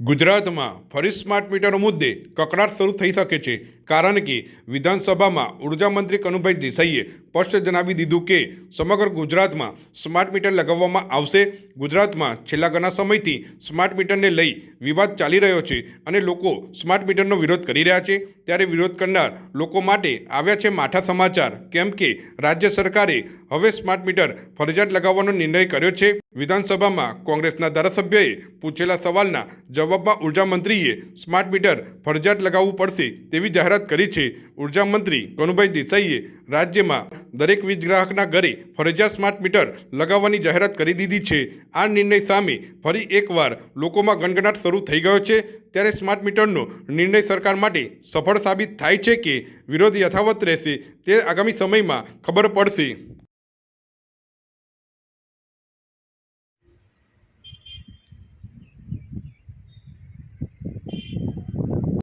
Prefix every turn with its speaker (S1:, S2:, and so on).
S1: ગુજરાતમાં ફરી સ્માર્ટ મીટરો મુદ્દે કકડાટ શરૂ થઈ શકે છે. કારણ કે વિધાનસભામાં ઊર્જા મંત્રી કનુભાઈ દેસાઈએ સ્પષ્ટ જણાવી દીધું કે સમગ્ર ગુજરાતમાં સ્માર્ટ મીટર લગાવવામાં આવશે. ગુજરાતમાં છેલ્લા ઘણા સમયથી સ્માર્ટ મીટરને લઈ વિવાદ ચાલી રહ્યો છે અને લોકો સ્માર્ટ મીટરનો વિરોધ કરી રહ્યા છે. ત્યારે વિરોધ કરનાર લોકો માટે આવ્યા છે માઠા સમાચાર, કેમ કે રાજ્ય સરકારે હવે સ્માર્ટ મીટર ફરજિયાત લગાવવાનો નિર્ણય કર્યો છે. વિધાનસભામાં કોંગ્રેસના ધારાસભ્યએ પૂછેલા સવાલના જવાબમાં ઊર્જા મંત્રીએ સ્માર્ટ મીટર ફરજિયાત લગાવવું પડશે તેવી જાહેરાત કરી છે ઊર્જા મંત્રી કનુભાઈ દેસાઈએ રાજ્યમાં દરેક વીજ ગ્રાહકના ઘરે ફરજિયાત સ્માર્ટ મીટર લગાવવાની જાહેરાત કરી દીધી છે. આ નિર્ણય સામે ફરી એકવાર લોકોમાં ગણગણાટ શરૂ થઈ ગયો છે. ત્યારે સ્માર્ટ મીટરનો નિર્ણય સરકાર માટે સફળ સાબિત થાય છે કે વિરોધ યથાવત રહેશે તે આગામી સમયમાં ખબર પડશે.